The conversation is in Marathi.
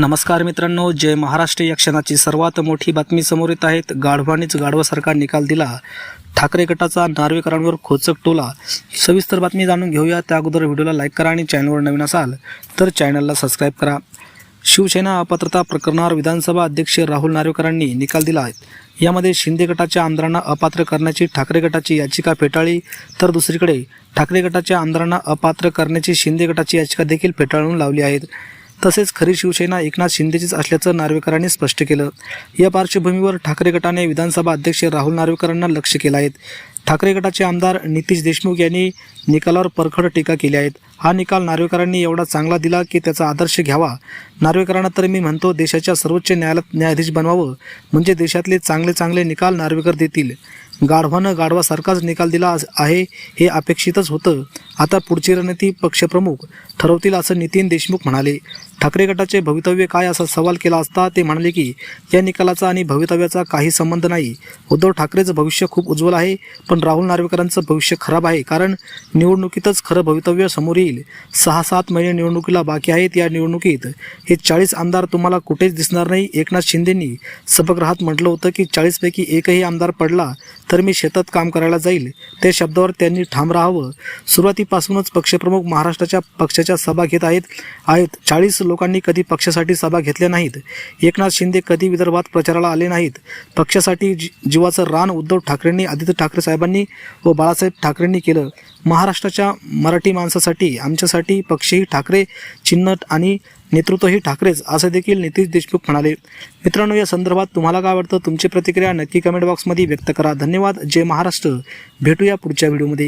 नमस्कार मित्रांनो जय महाराष्ट्र. या क्षणाची सर्वात मोठी बातमी समोर येत आहेत. गाढवानीच गाढवासारखा निकाल दिला. ठाकरे गटाचा नार्वेकरांवर खोचक टोला. सविस्तर बातमी जाणून घेऊया. त्या अगोदर व्हिडिओला लाईक करा आणि चॅनलवर नवीन असाल तर चॅनलला सबस्क्राईब करा. शिवसेना अपात्रता प्रकरणावर विधानसभा अध्यक्ष राहुल नार्वेकरांनी निकाल दिला आहे. यामध्ये शिंदे गटाच्या आमदारांना अपात्र करण्याची ठाकरे गटाची याचिका फेटाळली. तर दुसरीकडे ठाकरे गटाच्या आमदारांना अपात्र करण्याची शिंदे गटाची याचिका देखील फेटाळून लावली आहेत. तसेच खरी शिवसेना एकनाथ शिंदेचीच असल्याचं नार्वेकरांनी स्पष्ट केलं. या पार्श्वभूमीवर ठाकरे गटाने विधानसभा अध्यक्ष राहुल नार्वेकरांना लक्ष केलं आहे. ठाकरे गटाचे आमदार नितीश देशमुख यांनी निकालावर परखड टीका केली आहेत हा निकाल नार्वेकरांनी एवढा चांगला दिला की त्याचा आदर्श घ्यावा. नार्वेकरांना तर मी म्हणतो देशाच्या सर्वोच्च न्यायालयात न्यायाधीश बनवावं. म्हणजे देशातले चांगले चांगले निकाल नार्वेकर देतील. गाढवानं गाढवासारखाच निकाल दिला आहे हे अपेक्षितच होतं. आता पुढची रणनीती पक्षप्रमुख ठरवतील असं नितीन देशमुख म्हणाले. ठाकरे गटाचे भवितव्य काय असा सवाल केला असता ते म्हणाले की या निकालाचा आणि भवितव्याचा काही संबंध नाही. उद्धव ठाकरेचं भविष्य खूप उज्ज्वल आहे पण राहुल नार्वेकरांचं भविष्य खराब आहे कारण निवडणुकीतच खरं भवितव्य समोर येईल. सहा सात महिने निवडणुकीला बाकी आहेत या निवडणुकीत. हे चाळीस आमदार तुम्हाला कुठेच दिसणार नाही एकनाथ शिंदेंनी सभागृहात म्हटलं होतं की चाळीसपैकी एकही आमदार पडला तर मी शेतात काम करायला जाईल. त्या शब्दावर त्यांनी ठाम राहावं. सुरुवातीपासूनच पक्षप्रमुख महाराष्ट्राच्या पक्षाच्या सभा घेत आहेत. आहेत. चाळीस लोकांनी कधी पक्षासाठी सभा घेतल्या नाहीत. एकनाथ शिंदे कधी विदर्भात प्रचाराला आले नाहीत. पक्षासाठी जी- जीवाचं रान उद्धव ठाकरेंनी आदित्य ठाकरे साहेबांनी व बाळासाहेब ठाकरेंनी केलं. महाराष्ट्राच्या मराठी माणसासाठी आमच्यासाठी पक्षही ठाकरे चिन्ह आणि नेतृत्वही ठाकरेच असं देखील नितीश देशमुख म्हणाले. मित्रांनो या संदर्भात तुम्हाला काय वाटतं? तुमची प्रतिक्रिया नक्की कमेंट बॉक्समध्ये व्यक्त करा. धन्यवाद. जय महाराष्ट्र. भेटूया पुढच्या व्हिडिओमध्ये